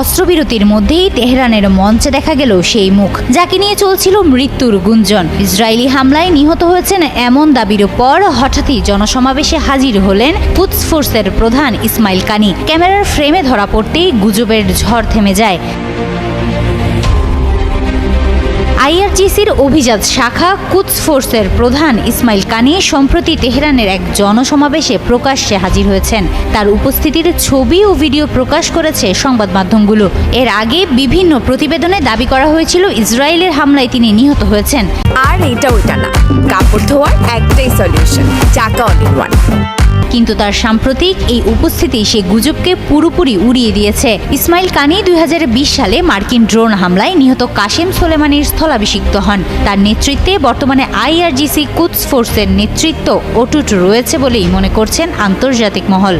অস্ত্রবিরতির মধ্যেই তেহরানের মঞ্চে দেখা গেল সেই মুখ, যাকে নিয়ে চলছিল মৃত্যুর গুঞ্জন। ইসরায়েলি হামলায় নিহত হয়েছেন এমন দাবির পর হঠাৎই জনসমাবেশে হাজির হলেন কুদস ফোর্সের প্রধান ইসমাইল কানি। ক্যামেরার ফ্রেমে ধরা পড়তেই গুজবের ঝড় থেমে যায়। আইআরজিসির অভিজাত শাখা কুদস ফোর্সের প্রধান ইসমাইল কানি সম্প্রতি তেহরানের এক জনসমাবেশে প্রকাশ্যে হাজির হয়েছেন। তার উপস্থিতির ছবি ও ভিডিও প্রকাশ করেছে সংবাদ মাধ্যমগুলো। এর আগে বিভিন্ন প্রতিবেদনে দাবি করা হয়েছিল, ইসরায়েলের হামলায় তিনি নিহত হয়েছেন। আর এটা ওইটা না। কাপড় ধোয়ার একটাই সলিউশন চাকা অল ওয়ান কিন্তু তার সাম্প্রতিক এই উপস্থিতি সে গুজবকে পুরোপুরি উড়িয়ে দিয়েছে। ইসমাইল কানি দুই হাজার বিশ সালে মার্কিন ড্রোন হামলায় নিহত কাশেম সোলেমানির স্থলাভিষিক্ত হন। তার নেতৃত্বে বর্তমানে আইআরজিসি কুদস ফোর্সের নেতৃত্ব অটুট রয়েছে বলেই মনে করছেন আন্তর্জাতিক মহল।